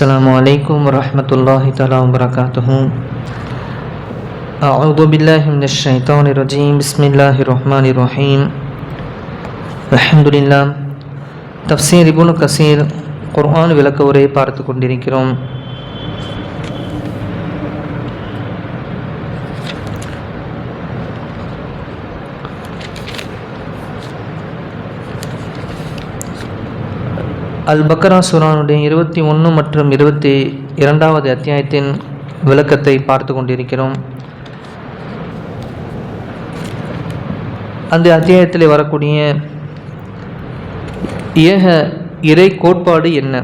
السلام عليكم ورحمة الله تعالى وبركاته أعوذ بالله من الشيطان الرجيم بسم الله الرحمن الرحيم الحمد لله தப்சீர் இபுனு கசீர் குர்ஆன் விளக்க உரை பார்த்து கொண்டிருக்கிறோம் அல் பக்ரா சுரானுடைய இருபத்தி ஒன்று மற்றும் இருபத்தி இரண்டாவது அத்தியாயத்தின் விளக்கத்தை பார்த்து கொண்டிருக்கிறோம். அந்த அத்தியாயத்தில் வரக்கூடிய ஏக இறை கோட்பாடு என்ன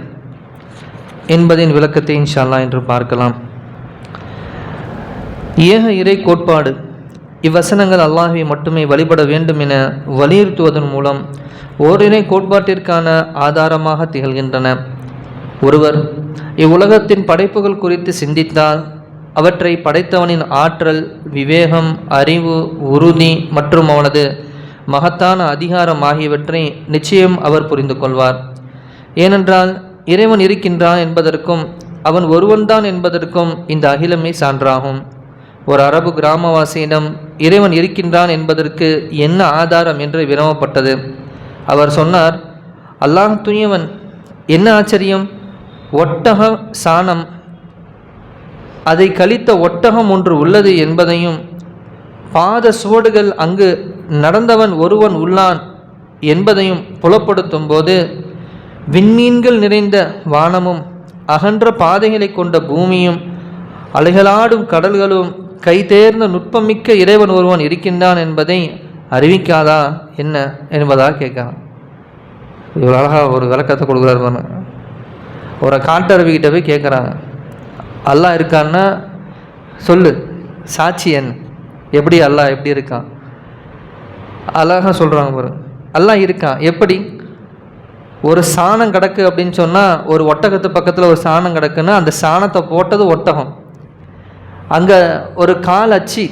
என்பதின் விளக்கத்தை இன்ஷால்லா என்று பார்க்கலாம். ஏக இறை கோட்பாடு இவ்வசனங்கள் அல்லாஹை மட்டுமே வழிபட வேண்டும் என வலியுறுத்துவதன் மூலம் ஓரினை கோட்பாட்டிற்கான ஆதாரமாக திகழ்கின்றன. ஒருவர் இவ்வுலகத்தின் படைப்புகள் குறித்து சிந்தித்தால் அவற்றை படைத்தவனின் ஆற்றல் விவேகம் அறிவு உறுதி மற்றும் அவனது மகத்தான அதிகாரம் ஆகியவற்றை நிச்சயம் அவர் புரிந்து கொள்வார் ஏனென்றால் இறைவன் இருக்கின்றான் என்பதற்கும் அவன் ஒருவன்தான் என்பதற்கும் இந்த அகிலமே சான்றாகும். ஒரு அரபு கிராமவாசியிடம் இறைவன் இருக்கின்றான் என்பதற்கு என்ன ஆதாரம் என்று வினவப்பட்டது. அவர் சொன்னார் அல்லாஹ் துணியவன் என்ன ஆச்சரியம்? ஒட்டக சாணம். அதை கழித்த ஒட்டகம் ஒன்று உள்ளது என்பதையும் பாத சுவடுகள் அங்கு நடந்தவன் ஒருவன் உள்ளான் என்பதையும் புலப்படுத்தும் போது விண்மீன்கள் நிறைந்த வானமும் அகன்ற பாதைகளை கொண்ட பூமியும் அலைகளாடும் கடல்களும் கைதேர்ந்த நுட்பமிக்க இறைவன் ஒருவன் இருக்கின்றான் என்பதை அறிவிக்காதா என்ன என்பதாக கேட்குறான். இவ்வளோ அழகாக ஒரு விளக்கத்தை கொடுக்குறாரு பாருங்க. ஒரு காட்டருவிக்கிட்ட போய் கேட்குறாங்க. அல்லாஹ் இருக்கான்னா சொல்லு சாட்சி என்ன? எப்படி அல்லாஹ் எப்படி இருக்கான்? அழகாக சொல்கிறாங்க பாரு அல்லா இருக்கான். எப்படி? ஒரு சாணம் கிடக்கு அப்படின்னு சொன்னால் ஒரு ஒட்டகத்து பக்கத்தில் ஒரு சாணம் கிடக்குன்னா அந்த சாணத்தை போட்டது ஒட்டகம். அங்கே ஒரு கால் அச்சு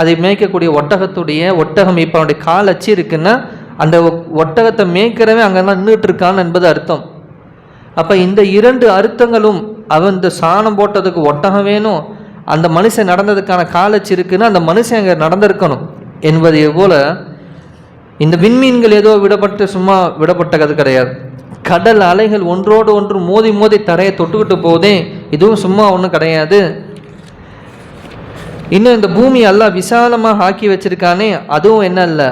அதை மேய்க்கக்கூடிய ஒட்டகத்துடைய ஒட்டகம் இப்போ அவனுடைய கால் அச்சு இருக்குன்னா அந்த ஒட்டகத்தை மேய்க்கிறவன் அங்கே தான் இருக்கான் என்பது அர்த்தம். அப்போ இந்த இரண்டு அர்த்தங்களும் அவன் இந்த சாணம் போட்டதுக்கு ஒட்டகம் வேணும் அந்த மனுஷன் நடந்ததுக்கான காலச்சு இருக்குன்னா அந்த மனுஷன் அங்கே நடந்திருக்கணும் என்பதை போல் இந்த விண்மீன்கள் ஏதோ விடப்பட்டு சும்மா விடப்பட்டது கிடையாது. கடல் அலைகள் ஒன்றோடு ஒன்று மோதி மோதி தரையை தொட்டுக்கிட்டு போதே இதுவும் சும்மா ஒன்றும் கிடையாது. இன்னும் இந்த பூமி எல்லாம் விசாலமாக ஆக்கி வச்சிருக்கானே அதுவும் என்ன இல்லை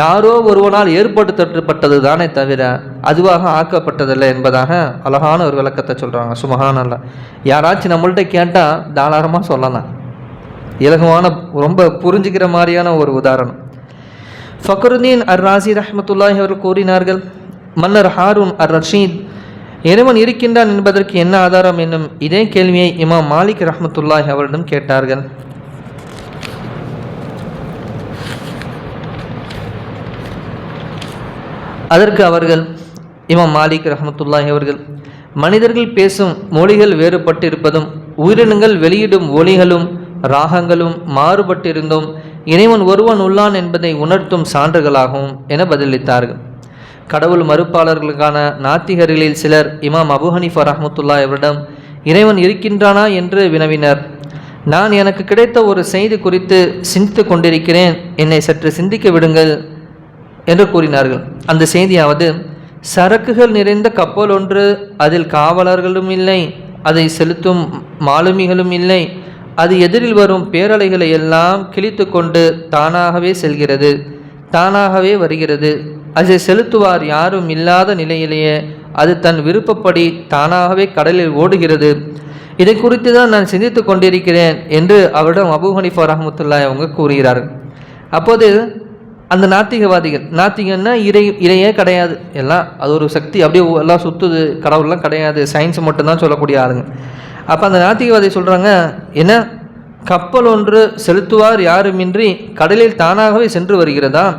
யாரோ ஒருவனால் ஏற்படுத்தப்பட்டது தானே தவிர அதுவாக ஆக்கப்பட்டதில்லை என்பதாக அழகான ஒரு விளக்கத்தை சொல்கிறாங்க சுமகானல்ல யாராச்சும் நம்மள்கிட்ட கேட்டால் தாராளமாக சொல்லலாம். இலகுவான ரொம்ப புரிஞ்சுக்கிற மாதிரியான ஒரு உதாரணம். ஃபக்ருதீன் அர் ராசி ரஹமத்துல்லாஹி அவர்கள் கூறினார்கள் மன்னர் ஹாரூன் அர் ரஷீத் இறைவன் இருக்கின்றான் என்பதற்கு என்ன ஆதாரம் என்னும் இதே கேள்வியை இமாம் மாலிக் ரஹமத்துல்லாஹி அவரிடம் கேட்டார்கள். அதற்கு அவர்கள் இமாம் மாலிக் ரஹமத்துல்லாஹி அவர்கள் மனிதர்கள் பேசும் மொழிகள் வேறுபட்டிருப்பதும் உயிரினங்கள் வெளியிடும் ஒளிகளும் ராகங்களும் மாறுபட்டிருந்தும் இறைவன் ஒருவன் உள்ளான் என்பதை உணர்த்தும் சான்றுகளாகும் என பதிலளித்தார்கள். கடவுள் மறுப்பாளர்களுக்கான நாத்திகர்களில் சிலர் இமாம் அபு ஹனிஃபா ரஹமத்துல்லா அவரிடம் இறைவன் இருக்கின்றானா என்று வினவினர். நான் எனக்கு கிடைத்த ஒரு செய்தி குறித்து சிந்தித்து கொண்டிருக்கிறேன் என்னை சற்று சிந்திக்க விடுங்கள். என்று கூறினார்கள். அந்த செய்தியாவது சரக்குகள் நிறைந்த கப்பல் ஒன்று அதில் காவலர்களும் இல்லை அதை செலுத்தும் மாலுமிகளும் இல்லை அது எதிரில் வரும் பேரலைகளை எல்லாம் கிழித்து கொண்டு தானாகவே செல்கிறது தானாகவே வருகிறது. அதை செலுத்துவார் யாரும் இல்லாத நிலையிலேயே அது தன் விருப்பப்படி தானாகவே கடலில் ஓடுகிறது. இதை குறித்து தான் நான் சிந்தித்து கொண்டிருக்கிறேன் என்று அவரிடம் அபு ஹனிஃபா ரஹமத்துல்லா அவங்க கூறுகிறார்கள். அப்போது அந்த நாத்திகவாதிகள். நாத்திகன்னா இறை இறையே கிடையாது. எல்லாம் அது ஒரு சக்தி. அப்படியே எல்லாம் சுற்றுது கடவுள்லாம் கிடையாது. சயின்ஸ் மட்டும்தான் சொல்லக்கூடிய ஆளுங்க. அப்போ அந்த நாத்திகவாதி சொல்கிறாங்க என்ன? கப்பல் ஒன்று செலுத்துவார் யாருமின்றி கடலில் தானாகவே சென்று வருகிறதா?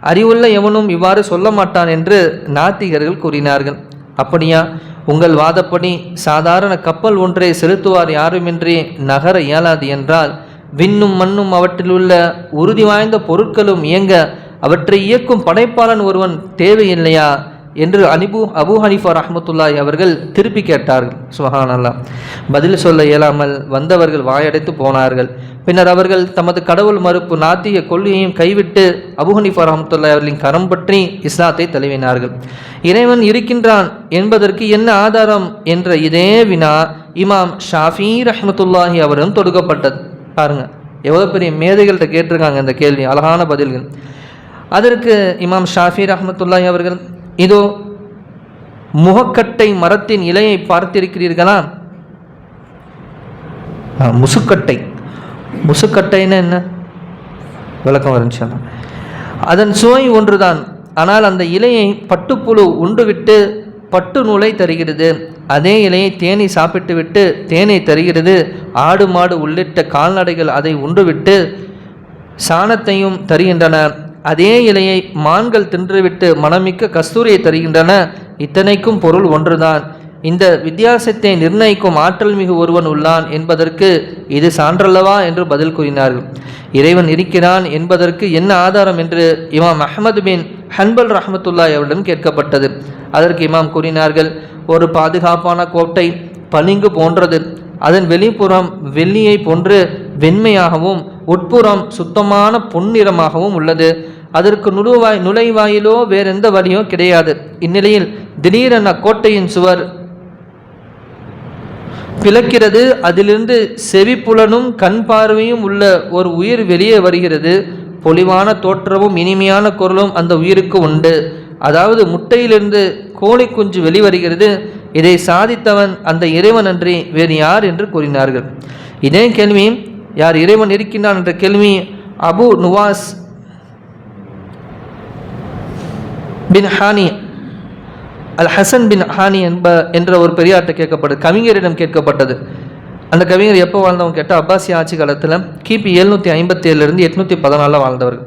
அறிவுள்ள எவனும் இவ்வாறு சொல்ல மாட்டான் என்று நாத்திகர்கள் கூறினார்கள். அப்படியா? உங்கள் வாதப்படி சாதாரண கப்பல் ஒன்றை செலுத்துவார் யாருமின்றி நகர இயலாது என்றால் விண்ணும் மண்ணும் அவற்றில் உள்ள உறுதி வாய்ந்த பொருட்களும் இயங்க அவற்றை இயக்கும் படைப்பாளன் ஒருவன் தேவையில்லையா? என்று அனிபு அபு ஹனிஃபா ரஹமத்துல்லாய் அவர்கள் திருப்பி கேட்டார்கள். சுஹான் அல்லா பதில் சொல்ல இயலாமல் வந்தவர்கள் வாயடைத்து போனார்கள். பின்னர் அவர்கள் தமது கடவுள் மறுப்பு நாத்திய கொள்கையையும் கைவிட்டு அபு ஹனிஃபா ரஹமத்துல்லாய் அவர்களின் கரம் பற்றி இஸ்லாத்தை தழுவினார்கள். இறைவன் இருக்கின்றான் என்பதற்கு என்ன ஆதாரம்? என்ற இதே வினா இமாம் ஷாஃபி ரஹமத்துல்லாஹி அவரும் தொடுக்கப்பட்டது. பாருங்க. எவ்வளோ பெரிய மேதைகள்கிட்ட கேட்டிருக்காங்க இந்த கேள்வி அழகான பதில்கள். அதற்கு இமாம் ஷாஃபி ரஹமத்துல்லாஹி அவர்கள் இதோ முகக்கட்டை மரத்தின் இலையை பார்த்திருக்கிறீர்களா? முசுக்கட்டை. முசுக்கட்டைன்னு என்ன? விளக்கம் வருந்துச்சு அதன் சுவை ஒன்றுதான். ஆனால் அந்த இலையை பட்டுப்புழு உண்டுவிட்டு பட்டு நூலை தருகிறது. அதே இலையை தேனி சாப்பிட்டுவிட்டு தேனை தருகிறது. ஆடு மாடு உள்ளிட்ட கால்நடைகள் அதை உண்டுவிட்டு சாணத்தையும் தருகின்றன. அதே இலையை மான்கள் தின்றுவிட்டு மனமிக்க கஸ்தூரியை தருகின்றன. இத்தனைக்கும் பொருள் ஒன்றுதான். இந்த வித்தியாசத்தை நிர்ணயிக்கும் ஆற்றல் மிகு ஒருவன் உள்ளான் என்பதற்கு இது சான்றல்லவா என்று பதில் கூறினார்கள். இறைவன் இருக்கிறான் என்பதற்கு என்ன ஆதாரம் என்று இமாம் அஹமது பின் ஹன்பல் ரஹமத்துல்லாய் அவரிடம் கேட்கப்பட்டது. அதற்கு இமாம் கூறினார்கள் ஒரு பாதுகாப்பான கோட்டை பளிங்கு போன்றது. அதன் வெளிப்புறம் வெள்ளியை போன்று வெண்மையாகவும் உட்புறம் சுத்தமான பொன்னிறமாகவும் உள்ளது. அதற்கு நுழுவாய் நுழைவாயிலோ வேறெந்த வழியோ கிடையாது. இந்நிலையில் திடீரென கோட்டையின் சுவர் பிளக்கிறது. அதிலிருந்து செவிப்புலனும் கண் பார்வையும் உள்ள ஒரு உயிர் வெளியே வருகிறது. பொலிவான தோற்றமும் இனிமையான குரலும் அந்த உயிருக்கு உண்டு. அதாவது முட்டையிலிருந்து கோழி குஞ்சு வெளிவருகிறது. இதை சாதித்தவன் அந்த இறைவன் அன்றி வேறு யார் என்று கூறினார்கள். இதே கேள்வி யார் இறைவன் இருக்கின்றான் என்ற கேள்வி அபு நுவாஸ் பின் ஹானி அல் ஹசன் பின் ஹானி என்ப என்ற ஒரு பெரியார்ட்ட கேட்கப்பட்டது. கவிஞரிடம் கேட்கப்பட்டது. அந்த கவிஞர் எப்போ வாழ்ந்தவங்க கேட்டால் அப்பாசி ஆட்சி காலத்தில் கிபி எழுநூற்றி ஐம்பத்தி ஏழுலேருந்து எட்நூற்றி பதினாலில் வாழ்ந்தவர்கள்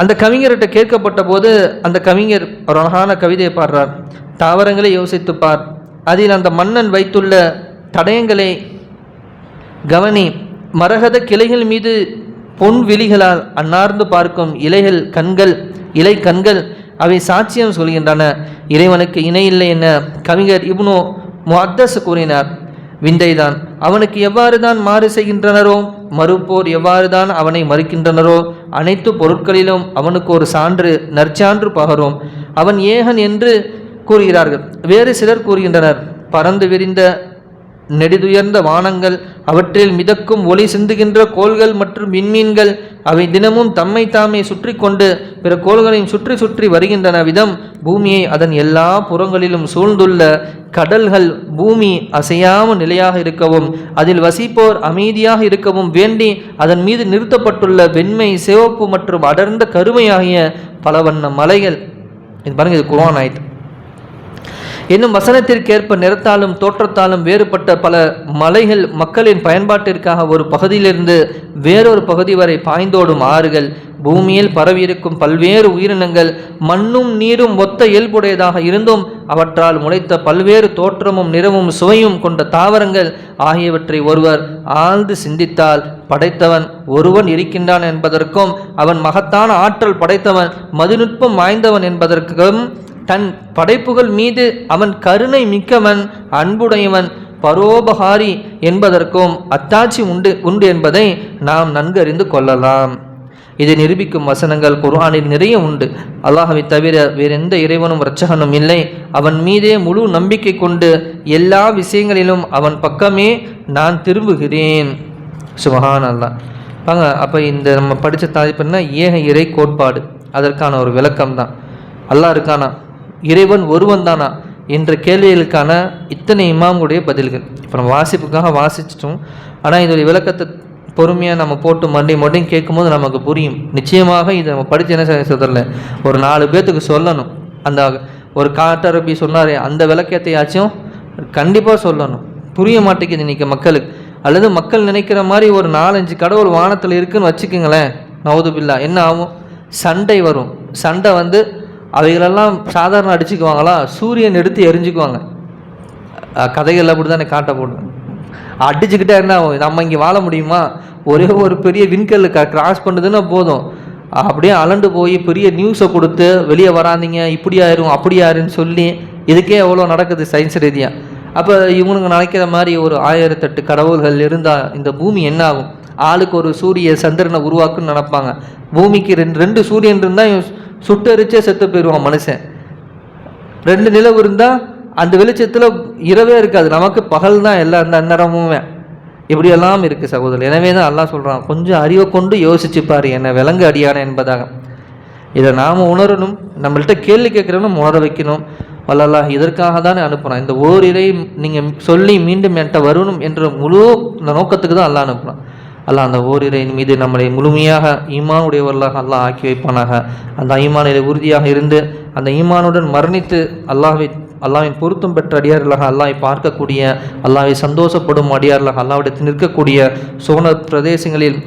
அந்த கவிஞர்கிட்ட கேட்கப்பட்ட போது அந்த கவிஞர் ஒரு அழகான கவிதையை பாடுறார். தாவரங்களை யோசித்து பார். அதில் அந்த மன்னன் வைத்துள்ள தடயங்களை கவனி. மரகத கிளைகள் மீது பொன் விழிகளால் அன்னார்ந்து பார்க்கும் இலைகள் கண்கள் இலை கண்கள் அவை சாட்சியம் சொல்கின்றன. இறைவனுக்கு இணையில்லை என கவிஞர் இப்னோ முஹத்தஸ் கூறினார். விந்தைதான். அவனுக்கு எவ்வாறு தான் மாறு செய்கின்றனரோ மறுப்போர் எவ்வாறு தான் அவனை மறுக்கின்றனரோ அனைத்து பொருட்களிலும் அவனுக்கு ஒரு சான்று நற்சான்று பகரும். அவன் ஏகன் என்று கூறுகிறார்கள். வேறு சிலர் கூறுகின்றனர். பறந்து விரிந்த நெடிதுயர்ந்த வானங்கள் அவற்றில் மிதக்கும் ஒளி சிந்துகின்ற கோள்கள் மற்றும் விண்மீன்கள் அவை தினமும் தம்மை தாமே சுற்றி கொண்டு பிற கோள்களையும் சுற்றி சுற்றி வருகின்றன. விதம் பூமியை அதன் எல்லா புறங்களிலும் சூழ்ந்துள்ள கடல்கள் பூமி அசையாமல் நிலையாக இருக்கவும் அதில் வசிப்போர் அமைதியாக இருக்கவும் வேண்டி அதன் மீது நிறுத்தப்பட்டுள்ள வெண்மை சிவப்பு மற்றும் அடர்ந்த கருமையாகிய பல வண்ண மலைகள். இது பாருங்கள் இது குரான் ஆயிட்டு என்னும் வசனத்திற்கேற்ப நிறத்தாலும் தோற்றத்தாலும் வேறுபட்ட பல மலைகள் மக்களின் பயன்பாட்டிற்காக ஒரு பகுதியிலிருந்து வேறொரு பகுதி வரை பாய்ந்தோடும் ஆறுகள். பூமியில் பரவியிருக்கும் பல்வேறு உயிரினங்கள் மண்ணும் நீரும் ஒத்த இயல்புடையதாக இருந்தும் அவற்றால் முளைத்த பல்வேறு தோற்றமும் நிறமும் சுவையும் கொண்ட தாவரங்கள் ஆகியவற்றை ஒருவர் ஆழ்ந்து சிந்தித்தால் படைத்தவன் ஒருவன் இருக்கின்றான் என்பதற்கும் அவன் மகத்தான ஆற்றல் படைத்தவன் மதுநுட்பம் வாய்ந்தவன் என்பதற்கும் தன் படைப்புகள் மீது அவன் கருணை மிக்கவன் அன்புடையவன் பரோபகாரி என்பதற்கும் அத்தாட்சி உண்டு உண்டு என்பதை நாம் நன்கு அறிந்து கொள்ளலாம். இதை நிரூபிக்கும் வசனங்கள் குர்ஆனில் நிறைய உண்டு. அல்லாஹவை தவிர வேறெந்த இறைவனும் இரட்சகனும் இல்லை. அவன் மீதே முழு நம்பிக்கை கொண்டு எல்லா விஷயங்களிலும் அவன் பக்கமே நான் திரும்புகிறேன். சுபஹான் அல்லாஹ் பாங்க அப்போ இந்த நம்ம படித்த தலைப்புன்னா ஏக இறை கோட்பாடு. அதற்கான ஒரு விளக்கம் தான் அல்லாஹ் இருக்கானா? இறைவன் ஒருவன் தானா? என்ற கேள்விகளுக்கான இத்தனை இமாமுடைய பதில்கள். இப்போ நம்ம வாசிப்புக்காக வாசிச்சிட்டோம். ஆனால் இதோடைய விளக்கத்தை பொறுமையாக நம்ம போட்டு மறுபடியும் மறுபடியும் கேட்கும்போது நமக்கு புரியும். நிச்சயமாக இதை நம்ம படித்து என்ன செய்ய ஒரு நாலு பேர்த்துக்கு சொல்லணும். அந்த ஒரு காட்டரபி சொன்னார் அந்த விளக்கத்தையாச்சும் கண்டிப்பாக சொல்லணும். புரிய மாட்டேங்குது இன்றைக்கி மக்களுக்கு. அல்லது மக்கள் நினைக்கிற மாதிரி ஒரு நாலஞ்சு கடவுள் வானத்தில் இருக்குன்னு வச்சுக்கோங்களேன். நவுதுபில்லா என்ன ஆகும்? சண்டை வரும். சண்டை வந்து அவைகளெல்லாம் சாதாரண அடிச்சுக்குவாங்களா? சூரியன் எடுத்து எரிஞ்சுக்குவாங்க. கதைகள் அப்படி தானே காட்ட காட்டப்படும் அடிச்சுக்கிட்டே என்ன ஆகும்? நம்ம இங்கே வாழ முடியுமா? ஒரே ஒரு பெரிய விண்கல் க கிராஸ் பண்ணுதுன்னா போதும். அப்படியே அலண்டு போய் பெரிய நியூஸை கொடுத்து வெளியே வராதீங்க இப்படி ஆயிரும் அப்படி ஆயிருன்னு சொல்லி இதுக்கே எவ்வளோ நடக்குது சயின்ஸ் ரீதியாக அப்போ இவனுங்க நினைக்கிற மாதிரி ஒரு ஆயிரத்தெட்டு கடவுள்கள் இருந்தால் இந்த பூமி என்ன ஆகும்? ஆளுக்கு ஒரு சூரிய சந்திரனை உருவாக்குன்னு நினைப்பாங்க. பூமிக்கு ரெண்டு ரெண்டு சூரியன் இருந்தால் சுட்டரிச்சே செத்து போயிடுவான் மனுஷன். ரெண்டு நிலவு இருந்தால் அந்த வெளிச்சத்தில் இரவே இருக்காது. நமக்கு பகல் தான் எல்லா அந்த அந்நேரமுமே. இப்படியெல்லாம் இருக்குது சகோதரர். எனவே தான் எல்லாம் சொல்கிறான் கொஞ்சம் அறிவை கொண்டு யோசிச்சு பாரு விலங்கு அடியான என்பதாக. இதை நாம் உணரணும் நம்மள்கிட்ட கேள்வி கேட்குறவனும் உணர வைக்கணும். வல்லல்லா இதற்காக தானே அனுப்புகிறான் இந்த ஓரிரை நீங்கள் சொல்லி மீண்டும் என்கிட்ட வரணும் என்ற முழு இந்த நோக்கத்துக்கு தான் எல்லாம் அனுப்புகிறான் அல்லாஹ் அந்த ஓரிரையின் மீது நம்மளை முழுமையாக ஈமானுடையவர்களாக அல்லாஹ் ஆக்கி வைப்பானாக. அந்த ஈமானில் உறுதியாக இருந்து அந்த ஈமானுடன் மரணித்து அல்லாஹை அல்லாஹ்வின் பொருத்தம் பெற்ற அடியார்களாக அல்லாஹை பார்க்கக்கூடிய அல்லாஹை சந்தோஷப்படும் அடியார்களாக அல்லாவிடத்தில் நிற்கக்கூடிய சோன பிரதேசங்களில்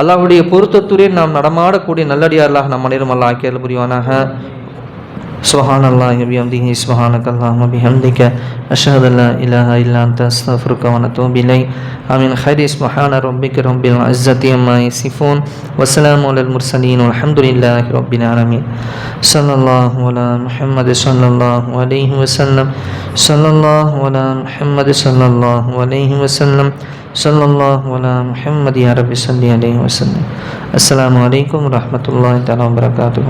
அல்லாஹுடைய பொருத்தத்துறை நாம் நடமாடக்கூடிய நல்லடியார்களாக நம் அனைவரும் அல்லாஹ் ஆக்கியல் புரிவானாக. سبحان الله وبحمده سبحانك اللهم وبحمدك أشهد أن لا إله إلا أنت أستغفرك ونتوب إليك آمين خير سبحان ربك رب العزة عما يصفون وسلام على المرسلين والحمد لله رب العالمين صلى الله على محمد صلى الله عليه وسلم. صلى الله على محمد صلى الله عليه وسلم. صلى الله على محمد يا رب صل عليه وسلم. السلام عليكم ورحمة الله تعالى وبركاته